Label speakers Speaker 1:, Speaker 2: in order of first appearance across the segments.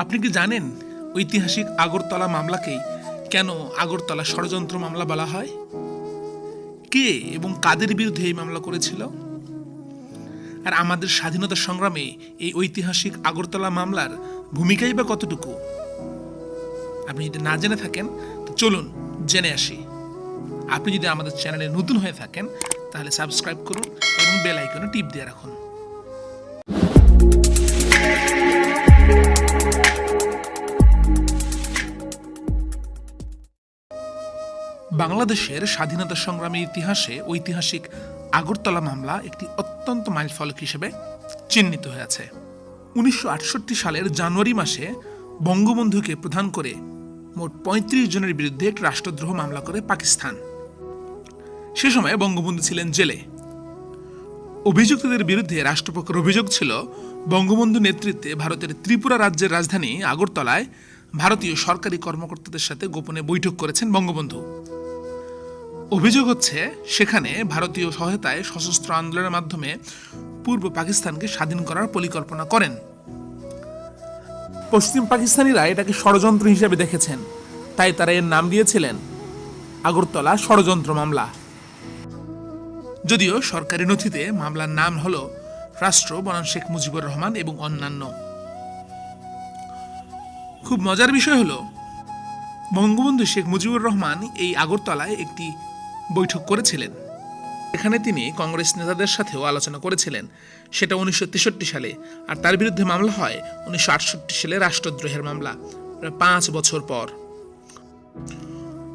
Speaker 1: আপনি কি জানেন ঐতিহাসিক আগরতলা মামলাকে কেন আগরতলা ষড়যন্ত্র মামলা বলা হয়? কে এবং কাদের বিরুদ্ধে এই মামলা করেছিল? আর আমাদের স্বাধীনতা সংগ্রামে এই ঐতিহাসিক আগরতলা মামলার ভূমিকাই বা কতটুকু? আপনি যদি না জেনে থাকেন, তো চলুন জেনে আসি। আপনি যদি আমাদের চ্যানেলে নতুন হয়ে থাকেন, তাহলে সাবস্ক্রাইব করুন এবং বেল আইকনে টিপ দিয়ে রাখুন। বাংলাদেশের স্বাধীনতা সংগ্রামের ইতিহাসে ঐতিহাসিক আগরতলা মামলা একটি অত্যন্ত মাইলফলক হিসেবে চিহ্নিত হয়েছে উনিশশো সালের জানুয়ারি মাসে বঙ্গবন্ধুকে প্রধান করে মোট পঁয়ত্রিশ জনের বিরুদ্ধে একটি রাষ্ট্রদ্রোহ মামলা করে পাকিস্তান। সে সময় বঙ্গবন্ধু ছিলেন জেলে। অভিযুক্তদের বিরুদ্ধে রাষ্ট্রপক্ষের অভিযোগ ছিল, বঙ্গবন্ধু নেতৃত্বে ভারতের ত্রিপুরা রাজ্যের রাজধানী আগরতলায় ভারতীয় সরকারি কর্মকর্তাদের সাথে গোপনে বৈঠক করেছেন বঙ্গবন্ধু। অভিযোগ হচ্ছে, সেখানে ভারতীয় সহায়তায় সশস্ত্র আন্দোলনের মাধ্যমে পূর্ব পাকিস্তানকে স্বাধীন করার পরিকল্পনা করেন। পশ্চিম পাকিস্তানিরা এটাকে ষড়যন্ত্র হিসেবে দেখেছেন। তাই তারা এর নাম দিয়েছিলেন, আগরতলা ষড়যন্ত্র মামলা। যদিও সরকারি নথিতে মামলার নাম হল রাষ্ট্র বনাম শেখ মুজিবুর রহমান এবং অন্যান্য। খুব মজার বিষয় হলো, বঙ্গবন্ধু শেখ মুজিবুর রহমান এই আগরতলায় একটি করেছিলেন। এখানে তিনি কংগ্রেস নেতাদের সাথেও আলোচনা করেছিলেন। সেটা উনিশশো তেষট্টি সালে। আর তার বিরুদ্ধে মামলা হয় উনিশশো আটষট্টি সালে রাষ্ট্রদ্রোহের মামলা, প্রায় পাঁচ বছর পর।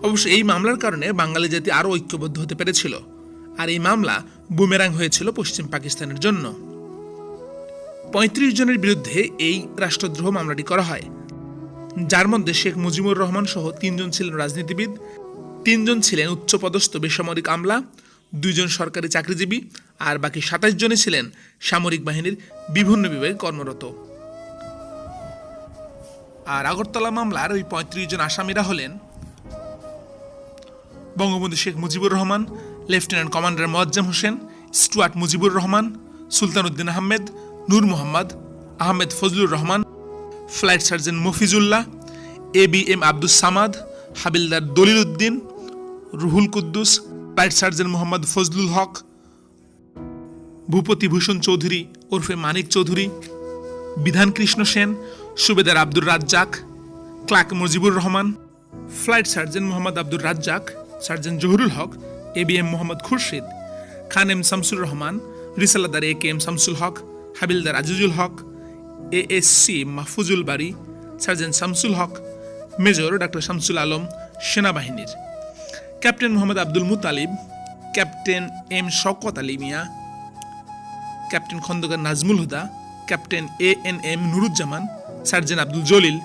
Speaker 1: অবশ্য এই মামলার কারণে বাঙালি জাতি আরও ঐক্যবদ্ধ হতে পেরেছিল। আর এই মামলা বুমেরাং হয়েছিল পশ্চিম পাকিস্তানের জন্য। পঁয়ত্রিশ জনের বিরুদ্ধে এই রাষ্ট্রদ্রোহ মামলাটি করা হয়। যার মধ্যে শেখ মুজিবুর রহমান সহ তিনজন ছিলেন রাজনীতিবিদ। তিনজন ছিলেন উচ্চপদস্থ বেসামরিক আমলা, দুইজন সরকারি চাকরিজীবী আর বাকি সাতাশ জনে ছিলেন সামরিক বাহিনীর বিভিন্ন বিভাগে কর্মরত। আর আগরতলা মামলার ওই পঁয়ত্রিশ জন আসামিরা হলেন Bangabandhu Sheikh Mujibur Rahman, lieutenant commander Moazzem Hossain, steward Mujibur Rahman Sultan Uddin Ahmed, Noor Mohammad, Ahmed Fazlur Rahman, flight sergeant Mafizullah, A B M Abdus Samad, havildar Dalil Uddin Ruhul Quddus flight sergeant Mohammad Fazlul Haque, Bhupati Bhushan Chowdhury ওরফে Manik Chowdhury, Bidhan Krishna Sen, subedar Abdur Razzaq, clerk Mujibur Rahman, flight sergeant Mohammad Abdur Razzaq, sergeant Zahurul Haque A B M Mohammad Khurshid, Khan M Shamsur Rahman, risaldar A K M Shamsul Haque, havildar Azizul Haque A S C Mahfuzul Bari sergeant Shamsul Haque, major doctor Shamsul Alam, সেনাবাহিনীর। Captain Mohammad Abdul Mutalib, captain M Shawkat Ali Miah, captain Khondkar Nazmul Huda, captain A N M Nuruzzaman sergeant Abdul Jalil,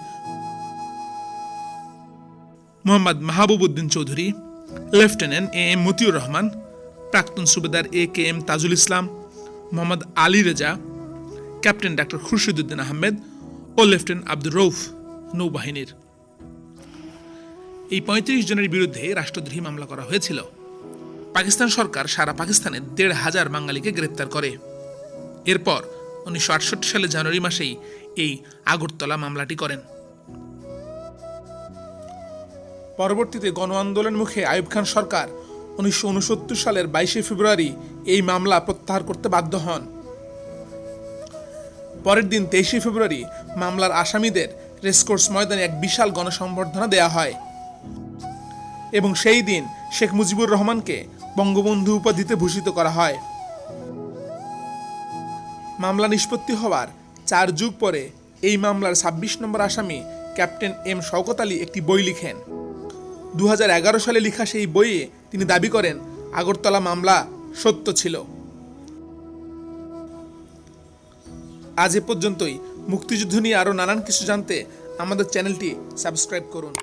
Speaker 1: Mohammad Mahbub Uddin Chowdhury, lieutenant A M Matiur Rahman, প্রাক্তন subedar A K M Tajul Islam, Mohammad Ali Reza, captain doctor Khurshiduddin Ahmed O lieutenant Abdur Rouf নৌবাহিনীর। এই পঁয়ত্রিশ জনের বিরুদ্ধে রাষ্ট্রদ্রোহী মামলা করা হয়েছিল। পাকিস্তান সরকার সারা পাকিস্তানের দেড় হাজার বাঙালিকে গ্রেপ্তার করে। এরপর উনিশশো আটষট্টি সালে জানুয়ারি মাসেই এই আগরতলা মামলাটি করেন। পরবর্তীতে গণ আন্দোলন মুখে আইয়ুব খান সরকার উনিশশো উনসত্তর সালের বাইশে ফেব্রুয়ারি এই মামলা প্রত্যাহার করতে বাধ্য হন। পরের দিন তেইশে ফেব্রুয়ারি মামলার আসামিদের রেসকোর্স ময়দানে এক বিশাল গণসম্বর্ধনা দেয়া হয়। এবং সেই দিন শেখ মুজিবুর রহমানকে বঙ্গবন্ধু উপাধিতে ভূষিত করা হয়। মামলা নিষ্পত্তি হওয়ার চার যুগ পরে এই মামলার ছাব্বিশ নম্বর আসামি ক্যাপ্টেন এম শওকত আলী একটি বই লিখেন। দু হাজার এগারো সালে লেখা সেই বইয়ে তিনি দাবি করেন, আগরতলা মামলা সত্য ছিল। আজ এ পর্যন্তই। মুক্তিযুদ্ধ নিয়ে আরও নানান কিছু জানতে আমাদের চ্যানেলটি সাবস্ক্রাইব করুন।